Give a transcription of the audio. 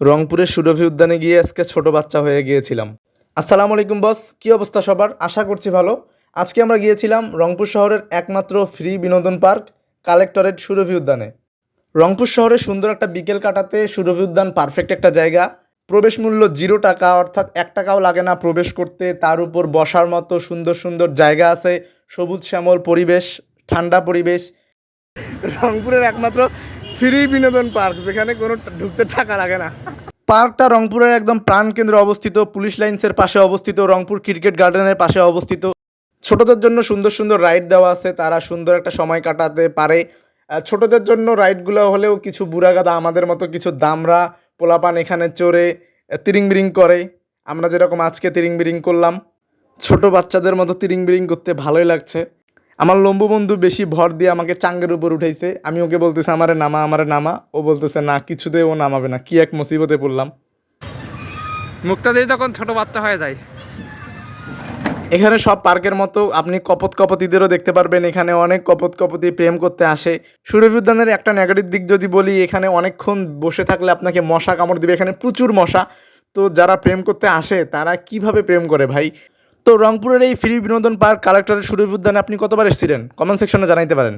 রংপুরের সুরভি উদ্যানে গিয়ে আজকে ছোট বাচ্চা হয়ে গিয়েছিলাম। আসসালামু আলাইকুম, বস। কী অবস্থা সবার? আশা করছি ভালো। আজকে আমরা গিয়েছিলাম রংপুর শহরের একমাত্র ফ্রি বিনোদন পার্ক, কালেক্টরেট সুরভি উদ্যানে। রংপুর শহরে সুন্দর একটা বিকেল কাটাতে সুরভি উদ্যান পারফেক্ট একটা জায়গা। প্রবেশ মূল্য জিরো টাকা, অর্থাৎ এক টাকাও লাগে না প্রবেশ করতে। তার উপর বসার মতো সুন্দর সুন্দর জায়গা আছে। সবুজ শ্যামল পরিবেশ, ঠান্ডা পরিবেশ। রংপুরের একমাত্র ফ্রি বিনোদন পার্ক, যেখানে কোনো ঢুকতে টাকা লাগে না। পার্কটা রংপুরের একদম প্রাণকেন্দ্রে অবস্থিত, পুলিশ লাইন্সের পাশে অবস্থিত, রংপুর ক্রিকেট গার্ডেনের পাশে অবস্থিত। ছোটদের জন্য সুন্দর সুন্দর রাইড দেওয়া আছে, তারা সুন্দর একটা সময় কাটাতে পারে। ছোটদের জন্য রাইডগুলো হলেও কিছু বুড়াগাদা, আমাদের মতো কিছু দামরা পোলাপান এখানে চড়ে তিরিং বিরিং করে। আমরা যেরকম আজকে তিরিং বিরিং করলাম, ছোট বাচ্চাদের মতো তিরিং বিরিং করতে ভালোই লাগছে। আমার লম্বু বন্ধু বেশি ভর দিয়ে আমাকে চাঙ্গের উপর উঠাইছে। আমি ওকে বলতেছে আমারে নামা আমারে নামা। ও বলতেছে না কিছুতে ও নামাবে না। কি এক মুসিবতে পড়লাম। মুক্তাদের তখন ছোট বাচ্চা হয়ে যায়। এখানে সব পার্কের মতো আপনি কপত কপতিদেরও দেখতে পারবেন। এখানে অনেক কপত কপতি প্রেম করতে আসে। সুরভি উদ্যানের একটা নেগেটিভ দিক যদি বলি এখানে অনেকক্ষণ বসে থাকলে আপনাকে মশা কামড় দিবে। এখানে প্রচুর মশা। তো যারা প্রেম করতে আসে তারা কীভাবে প্রেম করে ভাই? তো রংপুরের এই ফ্রি বিনোদন পার্ক কালেক্টরের সুরভি উদ্যানে আপনি কতবার এসেছিলেন? কমেন্ট সেকশনে জানাইতে পারেন।